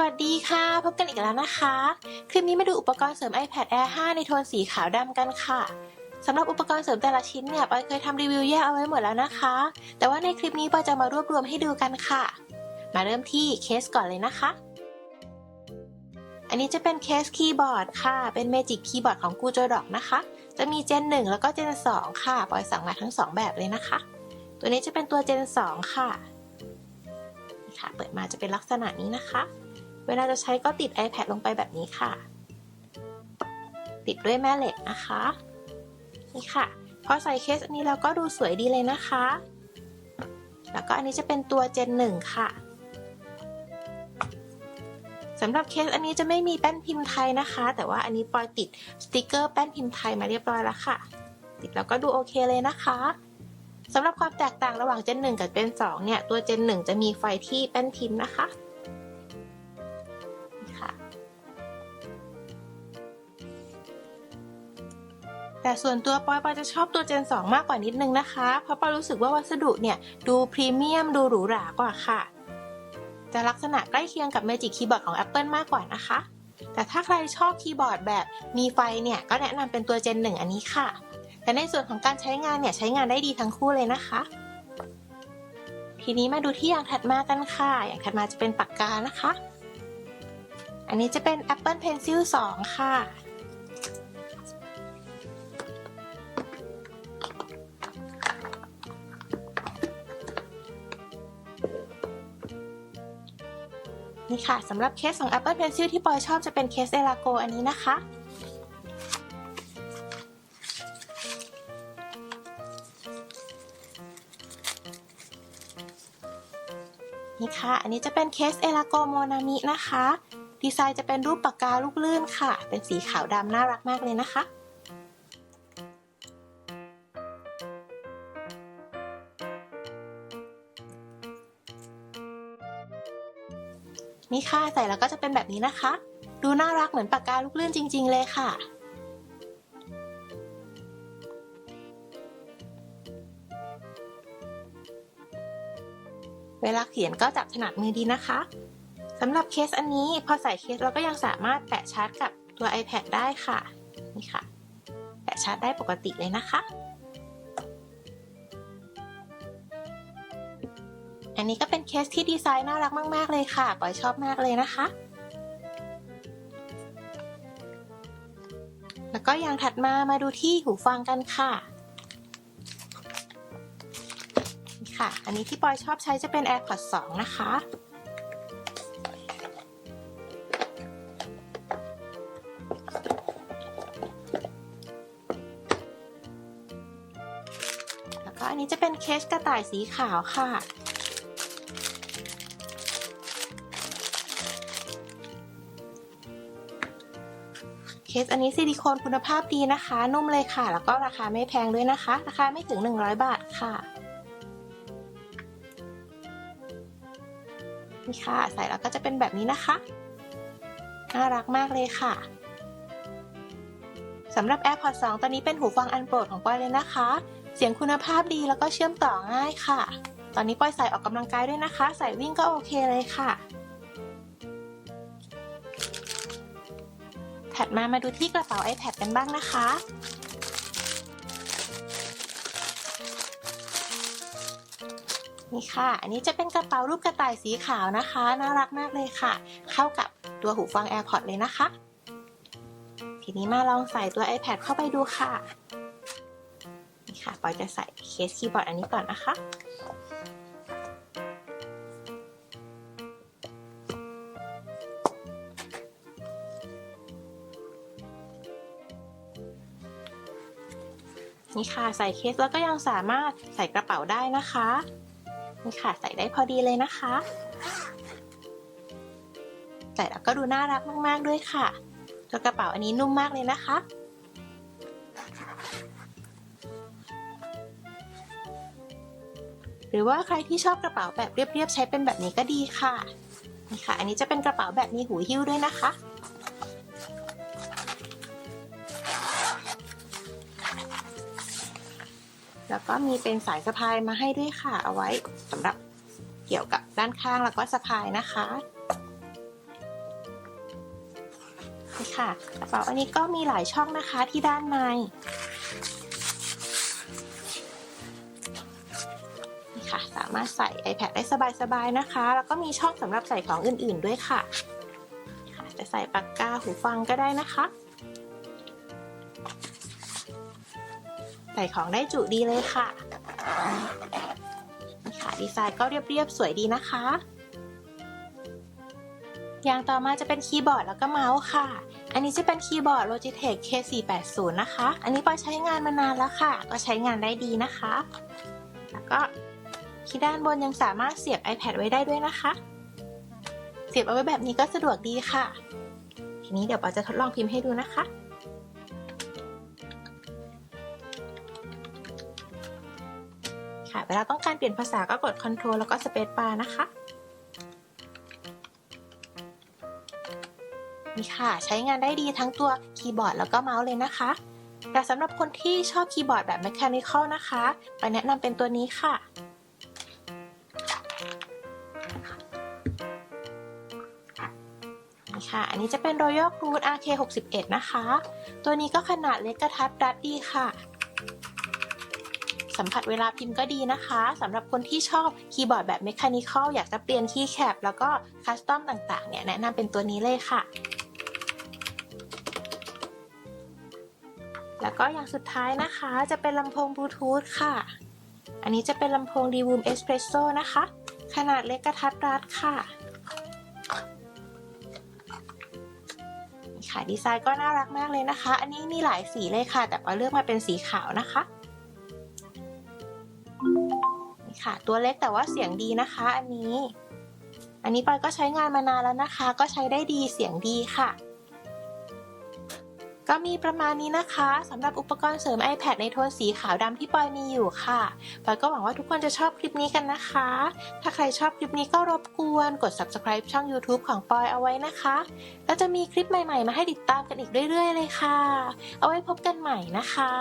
สวัสดีค่ะ พบกันอีกแล้วนะคะ คลิปนี้มาดูอุปกรณ์เสริม iPad Air 5 ในโทนสีขาวดำกันค่ะสำหรับอุปกรณ์เสริมแต่ละชิ้นเนี่ยปอยเคยทำรีวิวแยกเอาไว้หมดแล้วนะคะ แต่ว่าในคลิปนี้ปอยจะมารวบรวมให้ดูกันค่ะ มาเริ่มที่เคสก่อนเลยนะคะ อันนี้จะเป็นเคสคีย์บอร์ดค่ะ เป็น Magic Keyboard ของ g u j o d o k นะคะ จะมี Gen 1แล้วก็ Gen 2ค่ะปอยสั่งมาทั้ง 2 แบบเลยนะคะ ตัวนี้จะเป็นตัว Gen 2ค่ะนี่ค่ะเปิดมาจะเป็นลักษณะนี้นะคะ เวลาจะใช้ก็ติด iPad ลงไปแบบนี้ค่ะ ติดด้วยแม่เหล็กนะคะนี่ค่ะ พอใส่เคสอันนี้แล้วก็ดูสวยดีเลยนะคะ แล้วก็อันนี้จะเป็นตัว Gen 1 ค่ะสำหรับเคสอันนี้จะไม่มีแป้นพิมพ์ไทยนะคะ แต่ว่าอันนี้ปอยติดสติกเกอร์แป้นพิมพ์ไทยมาเรียบร้อยแล้วค่ะ ติดแล้วก็ดูโอเคเลยนะคะสำหรับความแตกต่างระหว่าง Gen 1 กับ Gen 2 เนี่ย ตัว Gen 1 จะมีไฟที่แป้นพิมพ์นะคะค่ะ แต่ส่วนตัวปอยปอยจะชอบตัว Gen 2มากกว่านิดนึงนะคะ เพราะปอยรู้สึกว่าวัสดุเนี่ยดูพรีเมียมดูหรูหรากว่าค่ะ จะลักษณะใกล้เคียงกับ Magic Keyboard ของ Apple มากกว่านะคะ แต่ถ้าใครชอบคีย์บอร์ดแบบมีไฟเนี่ยก็แนะนำเป็นตัว Gen 1อันนี้ค่ะ แต่ในส่วนของการใช้งานเนี่ยใช้งานได้ดีทั้งคู่เลยนะคะ ทีนี้มาดูที่อย่างถัดมากันค่ะ อย่างถัดมาจะเป็นปากกานะคะ อันนี้จะเป็น Apple Pencil 2 ค่ะ ค่ะสำหรับเคสของ Apple Pencil ที่ปอยชอบจะเป็นเคสเอลาโกอันนี้นะคะ นี่ค่ะ อันนี้จะเป็นเคสเอลาโกโมนามินะคะ ดีไซน์จะเป็นรูปปากกาลูกลื่นค่ะ เป็นสีขาวดำน่ารักมากเลยนะคะ นี่ค่ะใส่แล้วก็จะเป็นแบบนี้นะคะ ดูน่ารักเหมือนปากกาลูกเลื่อนจริง ๆ เลยค่ะ เวลาเขียนก็จับถนัดมือดีนะคะสำหรับเคสอันนี้พอใส่เคสเราก็ยังสามารถแปะชาร์จกับตัว iPad ได้ค่ะ นี่ค่ะ แปะชาร์จได้ปกติเลยนะคะ อันนี้ก็เป็นเคสที่ดีไซน์น่ารักมาก ๆ เลยค่ะปอยชอบมากเลยนะคะ แล้วก็อย่างถัดมามาดูที่หูฟังกันค่ะนี่ค่ะ อันนี้ที่ปอยชอบใช้จะเป็น AirPods 2 นะคะ แล้วก็อันนี้จะเป็นเคสกระต่ายสีขาวค่ะ เคสอันนี้ซิลิโคนคุณภาพดีนะคะ นุ่มเลยค่ะ แล้วก็ราคาไม่แพงด้วยนะคะ ราคาไม่ถึง 100 บาทค่ะ นี่ค่ะ ใส่แล้วก็จะเป็นแบบนี้นะคะ น่ารักมากเลยค่ะสำหรับ AirPods 2 ตอนนี้เป็นหูฟังอันโปรดของปอยเลยนะคะ เสียงคุณภาพดีแล้วก็เชื่อมต่อง่ายค่ะ ตอนนี้ปอยใส่ออกกำลังกายด้วยนะคะ ใส่วิ่งก็โอเคเลยค่ะ ถัดมามาดูที่กระเป๋า iPad กันบ้างนะคะ นี่ค่ะ อันนี้จะเป็นกระเป๋ารูปกระต่ายสีขาวนะคะ น่ารักมากเลยค่ะ เข้ากับตัวหูฟัง AirPods เลยนะคะ ทีนี้มาลองใส่ตัว iPad เข้าไปดูค่ะ นี่ค่ะปอยจะใส่เคสคีย์บอร์ดอันนี้ก่อนนะคะ นี่ค่ะใส่เคสแล้วก็ยังสามารถใส่กระเป๋าได้นะคะ นี่ค่ะใส่ได้พอดีเลยนะคะ ใส่แล้วก็ดูน่ารักมากๆด้วยค่ะ ตัวกระเป๋าอันนี้นุ่มมากเลยนะคะ หรือว่าใครที่ชอบกระเป๋าแบบเรียบๆใช้เป็นแบบนี้ก็ดีค่ะ นี่ค่ะ อันนี้จะเป็นกระเป๋าแบบมีหูหิ้วด้วยนะคะ แล้วก็มีเป็นสายสะพายมาให้ด้วยค่ะ เอาไว้สำหรับเกี่ยวกับด้านข้างแล้วก็สะพายนะคะค่ะกระเป๋าอันนี้ก็มีหลายช่องนะคะที่ด้านในนี่ค่ะ สามารถใส่ iPad ได้สบายๆนะคะ แล้วก็มีช่องสำหรับใส่ของอื่นๆด้วยค่ะค่ะจะใส่ปากกาหูฟังก็ได้นะคะ ส่ของได้จุดีเลยค่ะนี่ค่ะดีไซน์ก็เรียบๆสวยดีนะคะ อย่างต่อมาจะเป็นคีย์บอร์ดแล้วก็เมาส์ค่ะ อันนี้จะเป็นคีย์บอร์ด Logitech K480 นะคะ อันนี้ปอใช้งานมานานแล้วค่ะ ก็ใช้งานได้ดีนะคะ แล้วก็ที่ด้านบนยังสามารถเสียบ iPad ไว้ได้ด้วยนะคะ เสียบเอาไว้แบบนี้ก็สะดวกดีค่ะ ทีนี้เดี๋ยวปอจะทดลองพิมพ์ให้ดูนะคะ เวลาต้องการเปลี่ยนภาษาก็กด Ctrl แล้วก็ Space Bar นะคะนี่ค่ะ ใช้งานได้ดีทั้งตัวคีย์บอร์ดแล้วก็เมาส์เลยนะคะ แต่สำหรับคนที่ชอบคีย์บอร์ดแบบ Mechanical นะคะไปแนะนำเป็นตัวนี้ค่ะนี่ค่ะ อันนี้จะเป็น Royal Crude RK61 นะคะ ตัวนี้ก็ขนาดเล็กกระทัดรัดดีค่ะ สัมผัสเวลาพิมพ์ก็ดีนะคะสำหรับคนที่ชอบคีย์บอร์ดแบบ Mechanical อยากจะเปลี่ยนคีย์แคปแล้วก็คัสตอมต่างๆเนี่ยแนะนำเป็นตัวนี้เลยค่ะ แล้วก็อย่างสุดท้ายนะคะจะเป็นลำโพงบลูทูธค่ะ อันนี้จะเป็นลำโพง d w o o m Espresso นะคะ ขนาดเล็กกระทัดรัดค่ะนี่ค่ะดีไซน์ก็น่ารักมากเลยนะคะ อันนี้มีหลายสีเลยค่ะ แต่ปาเลือกมาเป็นสีขาวนะคะ ค่ะ ตัวเล็กแต่ว่าเสียงดีนะคะ อันนี้ อันนี้ปอยก็ใช้งานมานานแล้วนะคะ ก็ใช้ได้ดีเสียงดีค่ะ ก็มีประมาณนี้นะคะสำหรับอุปกรณ์เสริม iPad ในโทนสีขาวดำที่ปอยมีอยู่ค่ะปอยก็หวังว่าทุกคนจะชอบคลิปนี้กันนะคะ ถ้าใครชอบคลิปนี้ก็รบกวนกด subscribe ช่อง YouTube ของปอยเอาไว้นะคะ แล้วจะมีคลิปใหม่ๆ มาให้ติดตามกันอีกเรื่อย ๆ เลยค่ะ เอาไว้พบกันใหม่นะคะ